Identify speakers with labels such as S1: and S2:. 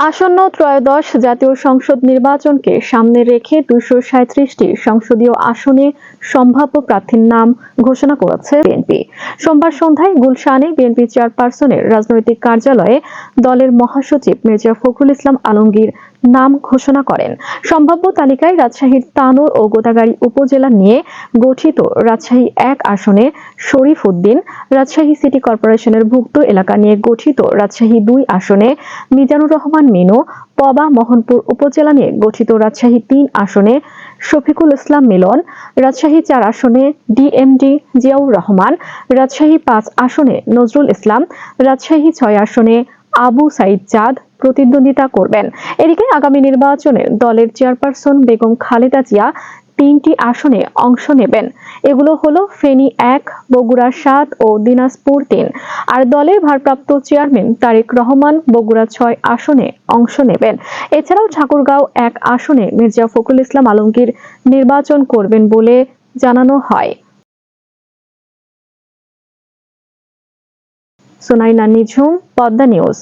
S1: আসন্ন ত্রয়োদশ জাতীয় সংসদ নির্বাচনকে সামনে রেখে দুইশো সাঁত্রিশটি সংসদীয় আসনে সম্ভাব্য প্রার্থীর নাম ঘোষণা করেছে বিএনপি। সোমবার সন্ধ্যায় গুলশানে বিএনপি চেয়ারপারসনের রাজনৈতিক কার্যালয়ে দলের মহাসচিব মির্জা ফখরুল ইসলাম আলমগীর নাম ঘোষণা করেন। সম্ভাব্য তালিকায় রাজশাহীর তানোর ও গোদাগাড়ী উপজেলা নিয়ে গঠিত রাজশাহী এক আসনে শরীফ উদ্দিন, রাজশাহী সিটি কর্পোরেশনের ভুক্ত এলাকা নিয়ে গঠিত রাজশাহী দুই আসনে মিজানুর রহমান মিনু, পবা মোহনপুর উপজেলা নিয়ে গঠিত রাজশাহী তিন আসনে শফিকুল ইসলাম মিলন, রাজশাহী চার আসনে ডিএমডি জিয়াউর রহমান, রাজশাহী পাঁচ আসনে নজরুল ইসলাম, রাজশাহী ছয় আসনে আবু সাইদ চাঁদ প্রতিদ্বন্দ্বিতা করবেন। এদিকে আগামী নির্বাচনে দলের চেয়ারপারসন বেগম খালেদা জিয়া তিনটি আসনে অংশ নেবেন। এগুলো হলো ফেনী এক, বগুড়া সাত ও দিনাজপুর তিন। আর দলের ভারপ্রাপ্ত চেয়ারম্যান তারেক রহমান বগুড়া ছয় আসনে অংশ নেবেন। এছাড়াও ঠাকুরগাঁও এক আসনে মির্জা ফখরুল ইসলাম আলমগীর নির্বাচন করবেন বলে জানানো হয়। সুনাইনা নিঝুম পদ্মা নিউজ।